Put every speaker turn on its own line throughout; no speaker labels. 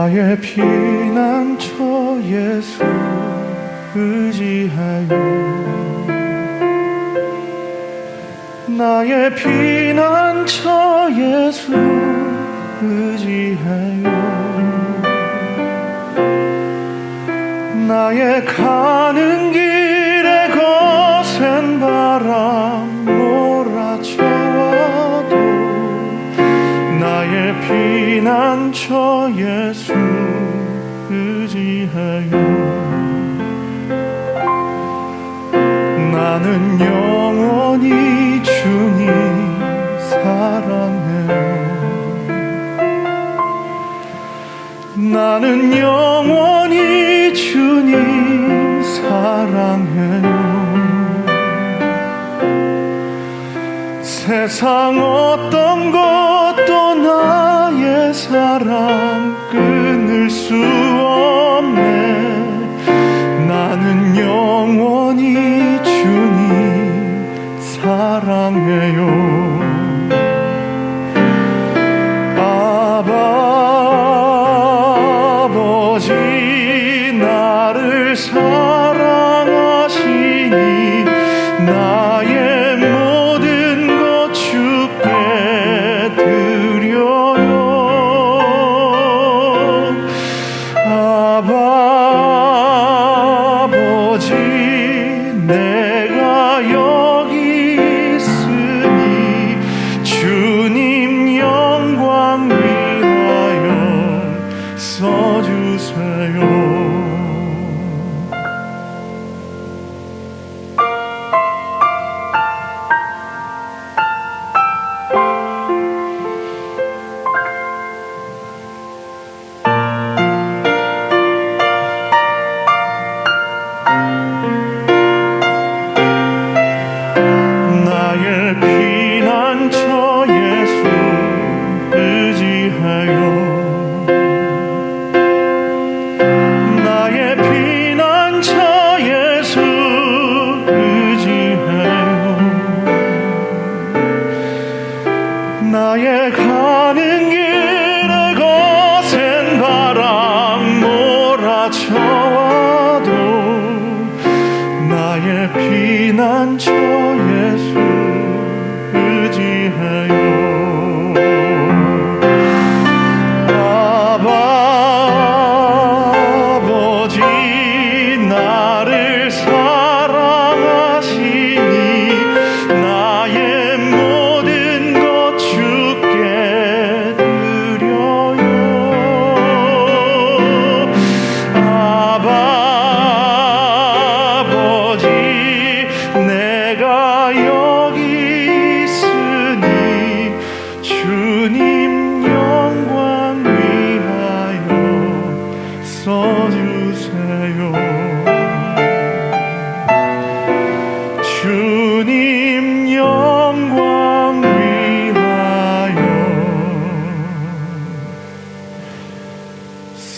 나의 피난처 예수 의지하여 나의 피난처 예수 의지하여 나의 가는 길 피난처 예수 의지하여. 나는 영원히 주님 사랑해요 나는 영원히 주님 사랑해요 세상 어떤 나의 사랑 끊을 수 없네. 나는 영원히 주님 사랑해요. 아버지 나를 사랑하시니 나 아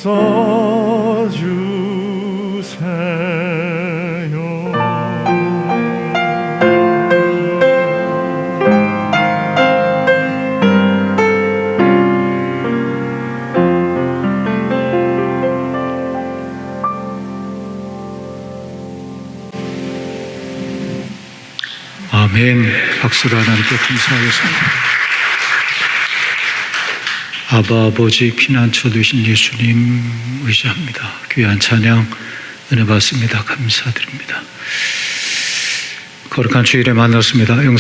써주세요
아멘. 박수로 하나님께 감사하겠습니다. 아바 아버지 피난처 되신 예수님 의지합니다. 귀한 찬양 은혜 받습니다. 감사드립니다. 거룩한 주일에 만났습니다. 영상